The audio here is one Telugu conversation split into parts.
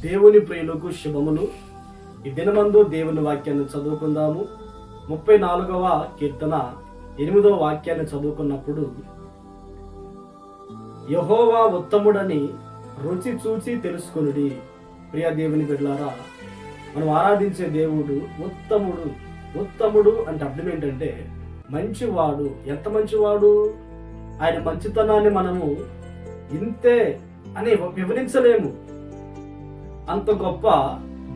దేవుని ప్రియులకు శుభములు. ఈ దినమందు దేవుని వాక్యాన్ని చదువుకుందాము. ముప్పై నాలుగవ కీర్తన ఎనిమిదవ వాక్యాన్ని చదువుకున్నప్పుడు యహోవా ఉత్తముడని రుచి చూచి తెలుసుకునుడి. ప్రియ దేవుని బిడ్డలారా మనం ఆరాధించే దేవుడు ఉత్తముడు. ఉత్తముడు అంటే అర్థం ఏంటంటే మంచివాడు. ఎంత మంచివాడు? ఆయన మంచితనాన్ని మనము ఇంతే అని వివరించలేము. అంత గొప్ప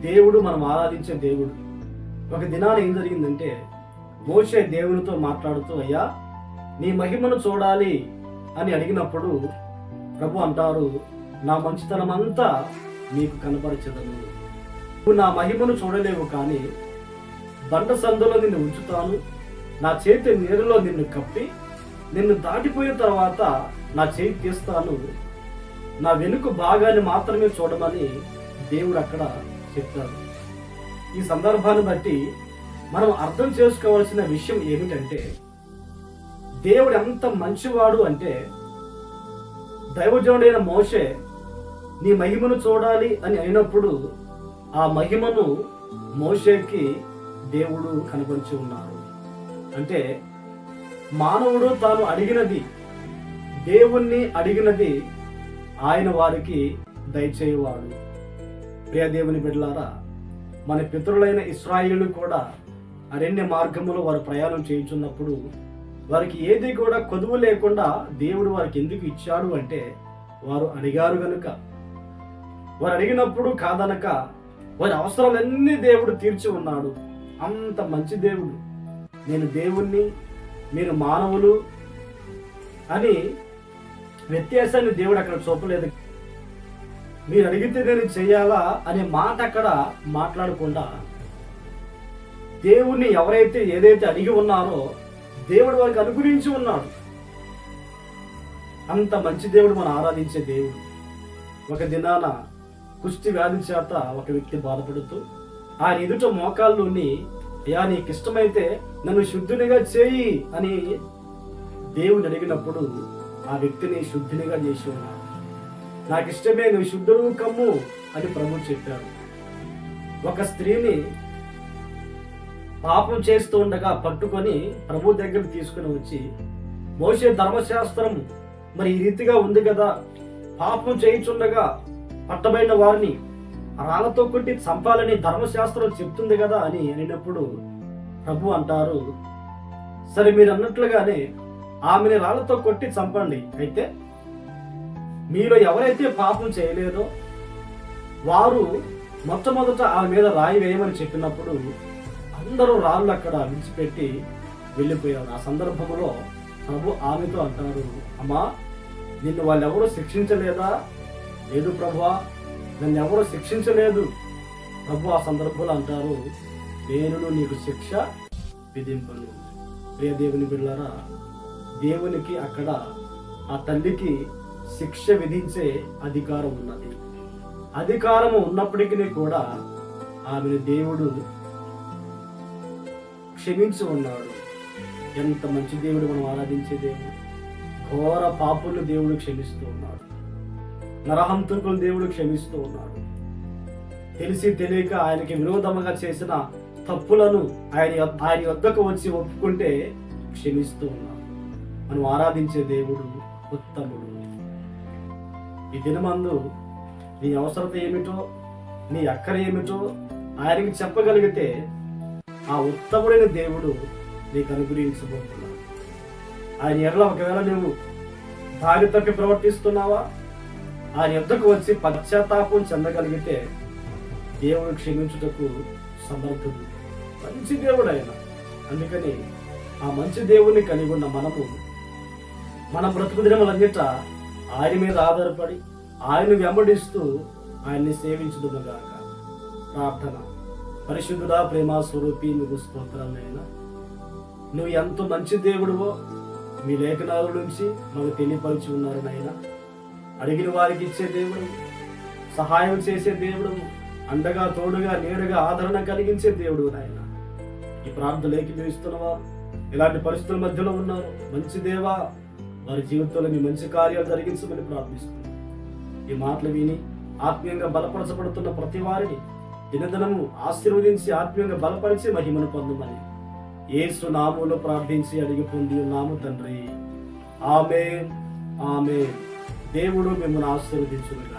దేవుడు మనం ఆరాధించే దేవుడు. ఒక దినాన ఏం జరిగిందంటే మోషే దేవునితో మాట్లాడుతూ అయ్యా నీ మహిమను చూడాలి అని అడిగినప్పుడు ప్రభు అంటారు నా మంచితనం అంతా నీకు కనపరచదను. నువ్వు నా మహిమను చూడలేవు కానీ బండ సందులో నిన్ను ఉంచుతాను. నా చేతి నీరులో నిన్ను కప్పి నిన్ను దాటిపోయిన తర్వాత నా చేయి తీస్తాను. నా వెనుక భాగాన్ని మాత్రమే చూడమని దేవుడు అక్కడ చెప్తాడు. ఈ సందర్భాన్ని బట్టి మనం అర్థం చేసుకోవాల్సిన విషయం ఏమిటంటే దేవుడు ఎంత మంచివాడు అంటే దైవజనుడైన మోషే నీ మహిమను చూడాలి అని అయినప్పుడు ఆ మహిమను మోషేకి దేవుడు కనపరిచి ఉన్నారు. అంటే మానవుడు తాను అడిగినది దేవుణ్ణి అడిగినది ఆయన వారికి దయచేయవాడు. ప్రియ దేవుని బిడ్డలారా మన పితరులైన ఇస్రాయిలు కూడా అరణ్య మార్గములో వారు ప్రయాణం చేయించున్నప్పుడు వారికి ఏది కూడా కొదువు లేకుండా దేవుడు వారికి ఎందుకు ఇచ్చాడు అంటే వారు అడిగారు గనుక. వారు అడిగినప్పుడు కాదనక వారి అవసరాలన్నీ దేవుడు తీర్చి ఉన్నాడు. అంత మంచి దేవుడు. నేను దేవుణ్ణి మీరు మానవులు అని వ్యత్యాసాన్ని దేవుడు అక్కడ చూపలేదు. మీరు అడిగితే నేను చేయాలా అనే మాట అక్కడ మాట్లాడకుండా దేవుణ్ణి ఎవరైతే ఏదైతే అడిగి ఉన్నారో దేవుడు వారికి అనుగ్రహించి ఉన్నాడు. అంత మంచి దేవుడు మనం ఆరాధించే దేవుడు. ఒక దినాన కుష్టి వ్యాధి చేత ఒక వ్యక్తి బాధపడుతూ ఆయన ఎదుట మోకాల్లోని అయ్యా నీకు ఇష్టమైతే నన్ను శుద్ధునిగా చేయి అని దేవుడు అడిగినప్పుడు ఆ వ్యక్తిని శుద్ధినిగా చేసి ఉన్నాడు. నాకు ఇష్టమే నువ్వు శుద్ధుడు కమ్ము అని ప్రభు చెప్పారు ఒక స్త్రీని పాపం చేస్తూ ఉండగా పట్టుకొని ప్రభు దగ్గర తీసుకుని వచ్చి మోసే ధర్మశాస్త్రం మరి ఈ రీతిగా ఉంది కదా? పాపం చేయించుండగా పట్టబడిన వారిని రాళ్ళతో కొట్టి చంపాలని ధర్మశాస్త్రం చెప్తుంది కదా? అని అనినప్పుడు ప్రభు అంటారు సరే మీరు అన్నట్లుగానే ఆమెని రాళ్ళతో కొట్టి చంపండి. అయితే మీలో ఎవరైతే పాపం చేయలేదో వారు మొట్టమొదట ఆ మీద రాయి వేయమని చెప్పినప్పుడు అందరూ రాళ్ళు అక్కడ విడిచిపెట్టి వెళ్ళిపోయారు. ఆ సందర్భంలో ప్రభు ఆమెతో అంటారు అమ్మా నిన్ను వాళ్ళెవరూ శిక్షించలేదా? లేదు ప్రభువా నన్ను ఎవరూ శిక్షించలేదు. ప్రభు ఆ సందర్భంలో అంటారు నేను నీకు శిక్ష విధింపను. ప్రియ దేవుని బిళ్ళారా దేవునికి అక్కడ ఆ తల్లికి శిక్ష విధించే అధికారం ఉన్నది. అధికారము ఉన్నప్పటికీ కూడా ఆమెను దేవుడు క్షమించి ఉన్నాడు. ఎంత మంచి దేవుడు మనం ఆరాధించే దేవుడు. ఘోర పాపులు దేవుడు క్షమిస్తూ ఉన్నాడు. నరహంతకులు దేవుడు క్షమిస్తూ ఉన్నాడు. తెలిసి తెలియక ఆయనకి వినోదముగా చేసిన తప్పులను ఆయన ఆయన వద్దకు వచ్చి ఒప్పుకుంటే క్షమిస్తూ ఉన్నాడు. మనం ఆరాధించే దేవుడు ఉత్తముడు. ఈ దినమందు నీ అవసరత ఏమిటో నీ అక్కర ఏమిటో ఆయనకి చెప్పగలిగితే ఆ ఉత్తముడైన దేవుడు నీకు అనుగ్రహించబోతున్నాడు. ఆయన ఎర్ల ఒకవేళ నువ్వు దారి తప్పి ప్రవర్తిస్తున్నావా? ఆయన ఎద్దకు వచ్చి పశ్చాత్తాపం చెందగలిగితే దేవుడు క్షమించుటకు సమర్థుడు. మంచి దేవుడు ఆయన అందుకని ఆ మంచి దేవుణ్ణి కలిగి ఉన్న మనము మన బ్రతుకు దినములన్నిట ఆయన మీద ఆధారపడి ఆయన వెంబడిస్తూ ఆయన్ని సేవించుదుగాక ప్రార్థన. పరిశుద్ధుడా ప్రేమ స్వరూపి నువ్వు స్తోత్రాలైనా. నువ్వు ఎంత మంచి దేవుడువో మీ లేఖనాల నుంచి మనకు తెలియపరిచి ఉన్నారు నాయన. అడిగిన వారికి ఇచ్చే దేవుడు సహాయం చేసే దేవుడు అండగా తోడుగా నేరుగా ఆదరణ కలిగించే దేవుడు నాయన. ఈ ప్రార్థన ఏకీభవిస్తున్నవా ఇలాంటి పరిస్థితుల మధ్యలో ఉన్నారు. మంచి దేవా వారి జీవితంలో మీ మంచి కార్యాలు జరిగించమని ప్రార్థిస్తున్నాను ఈ మాటలు విని ఆత్మీయంగా బలపరచబడుతున్న ప్రతి వారిని దినదినము ఆశీర్వదించి ఆత్మీయంగా బలపరిచి మహిమను పొందమని ఏసు నామంలో ప్రార్థించి అడిగి పొంది ఉన్నాము తండ్రి. ఆమె ఆమె దేవుడు మిమ్మల్ని ఆశీర్వదించుగా